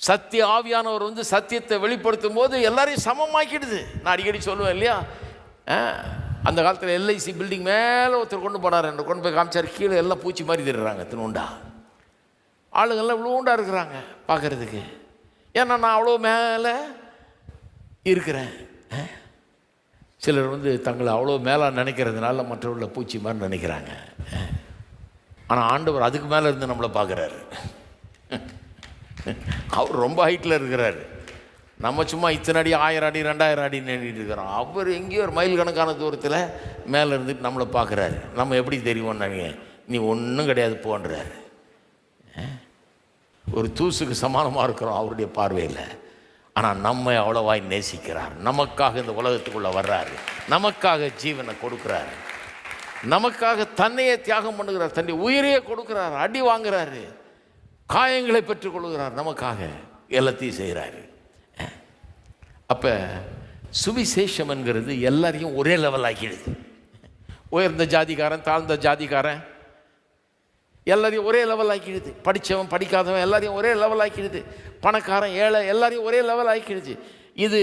சத்திய ஆவியானவர் வந்து சத்தியத்தை வெளிப்படுத்தும் போது எல்லாரையும் சமமாக்கிடுது. நான் அடிக்கடி சொல்லுவேன் இல்லையா? ஆ, அந்த காலத்தில் எல்ஐசி பில்டிங் மேலே ஒருத்தர் கொண்டு போனார். என்று கொண்டு போய் காமிச்சார். கீழே எல்லாம் பூச்சி மாதிரி திடுறாங்க தினுண்டா. ஆளுங்கள்லாம் இவ்வளோண்டா இருக்கிறாங்க பார்க்குறதுக்கு ஏன்னா நான் அவ்வளோ மேலே இருக்கிறேன். சிலர் வந்து தங்களை அவ்வளோ மேலே நினைக்கிறதுனால மற்றவர்களை பூச்சி மாதிரி நினைக்கிறாங்க. ஆனால் ஆண்டவர் அதுக்கு மேலே இருந்து நம்மளை பார்க்குறாரு அவர் ரொம்ப ஹைட்டில் இருக்கிறாரு. நம்ம சும்மா இத்தனை அடி ஆயிரம் அடி ரெண்டாயிரம் அடி நின்றுட்டு இருக்கிறோம். அவர் எங்கேயோ ஒரு மைல் கணக்கான தூரத்தில் மேலே இருந்துட்டு நம்மளை பார்க்குறாரு நம்ம எப்படி தெரியும்னாங்க? நீ ஒன்றும் கிடையாது போன்றாரு. ஒரு தூசுக்கு சமானமாக இருக்கிறோம் அவருடைய பார்வையில். ஆனால் நம்மை அவ்வளவாய் நேசிக்கிறார். நமக்காக இந்த உலகத்துக்குள்ளே வர்றாரு. நமக்காக ஜீவனை கொடுக்குறாரு. நமக்காக தன்னையே தியாகம் பண்ணுகிறார். தன்னுடைய உயிரையே கொடுக்குறாரு. அடி வாங்குறாரு. காயங்களை பெற்றுக்கொள்கிறார். நமக்காக எல்லாத்தையும் செய்கிறாரு. அப்போ சுவிசேஷம் என்கிறது எல்லாரையும் ஒரே லெவல் ஆக்கிடுது உயர்ந்த ஜாதிக்காரன் தாழ்ந்த ஜாதிக்காரன் எல்லாரையும் ஒரே லெவல் ஆக்கிடுது படித்தவன் படிக்காதவன் எல்லாரையும் ஒரே லெவல் ஆக்கிடுது பணக்காரன் ஏழை எல்லாரையும் ஒரே லெவல் ஆக்கிடுது இது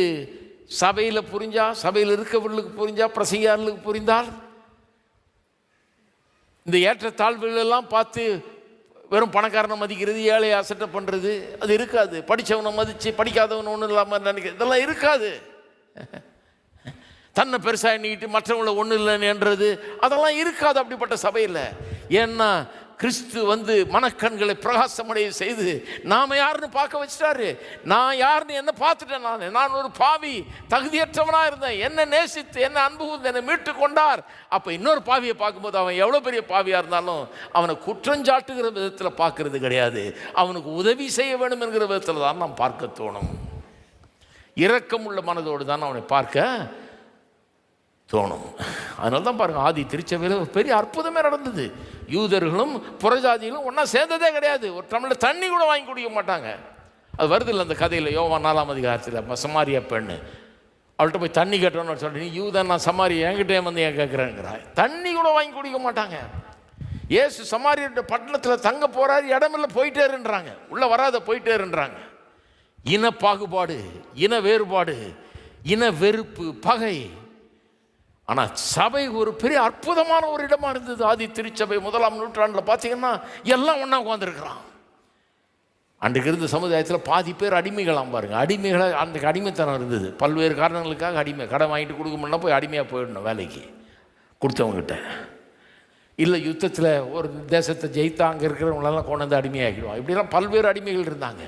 சபையில் புரிஞ்சால் சபையில் இருக்கவர்களுக்கு புரிஞ்சால் பிரசங்கியார்களுக்கு புரிந்தால் இந்த ஏற்றத்தாழ்வுகளெல்லாம் பார்த்து வெறும் பணக்காரனை மதிக்கிறது ஏழையை அசட்டை பண்ணுறது அது இருக்காது. படித்தவனை மதித்து படிக்காதவன் ஒன்றும் இல்லாமல் நினைக்கிறது இதெல்லாம் இருக்காது. தன்னை பெருசாக எண்ணிக்கிட்டு மற்றவங்கள ஒன்றும் இல்லைன்னு என்றது அதெல்லாம் இருக்காது அப்படிப்பட்ட சபையில். ஏன்னா கிறிஸ்து வந்து மனக்கண்களை பிரகாசமடைய செய்து நாம் யாருன்னு பார்க்க வச்சிட்டாரு. நான் யாருன்னு என்ன பார்த்துட்டேன் நான்? நான் ஒரு பாவி தகுதியற்றவனாக இருந்தேன். என்ன நேசித்து என்ன அன்பு என்னை மீட்டு கொண்டார். அப்போ இன்னொரு பாவியை பார்க்கும்போது அவன் எவ்வளோ பெரிய பாவியாக இருந்தாலும் அவனை குற்றஞ்சாட்டுகிற விதத்தில் பார்க்கறது கிடையாது. அவனுக்கு உதவி செய்ய வேண்டும் என்கிற விதத்தில் தான் நாம் பார்க்க தோணும். இரக்கமுள்ள மனதோடு தான் அவனை பார்க்க தோணும். அதனால தான் பாருங்க ஆதி திருச்சபையில் ஒரு பெரிய அற்புதமே நடந்தது. யூதர்களும் புறஜாதிகளும் ஒன்றா சேர்ந்ததே கிடையாது. ஒரு தமிழில் தண்ணி கூட வாங்கி குடிக்க மாட்டாங்க. அது வருது இல்லை அந்த கதையில் யோவா நாலாம் அதிகாரத்தில் சமாரியா பெண்ணு அவள்கிட்ட போய் தண்ணி கேட்டோன்னு சொல்லி நீ யூதன் நான் சமாரி என்கிட்டே வந்து ஏன் கேட்குறேங்கிறாய் தண்ணி கூட வாங்கி குடிக்க மாட்டாங்க. ஏசு சமாரியோட பட்டணத்தில் தங்க போகிறாரு இடமில்ல போயிட்டேருன்றாங்க. உள்ளே வராத போயிட்டேருன்றாங்க. இன பாகுபாடு இன வேறுபாடு இன வெறுப்பு பகை ஆனால் சபை ஒரு பெரிய அற்புதமான ஒரு இடமா இருந்தது. ஆதி திருச்சபை முதலாம் நூற்றாண்டில் பார்த்தீங்கன்னா எல்லாம் ஒன்றா உட்காந்துருக்கிறான் அன்றைக்கு இருந்த சமுதாயத்தில் பாதி பேர் அடிமைகளாம் பாருங்க. அடிமைகளை அன்றைக்கு அடிமைத்தனம் இருந்தது. பல்வேறு காரணங்களுக்காக அடிமை. கடன் வாங்கிட்டு கொடுக்க முடியல போய் அடிமையாக போயிடணும் வேலைக்கு. கொடுத்தவங்ககிட்ட. இல்லை யுத்தத்தில் ஒரு தேசத்தை ஜெயித்தா அங்கே இருக்கிறவங்களெல்லாம் கொண்டு வந்து அடிமையாக்கிடுவான். இப்படிலாம் பல்வேறு அடிமைகள் இருந்தாங்க.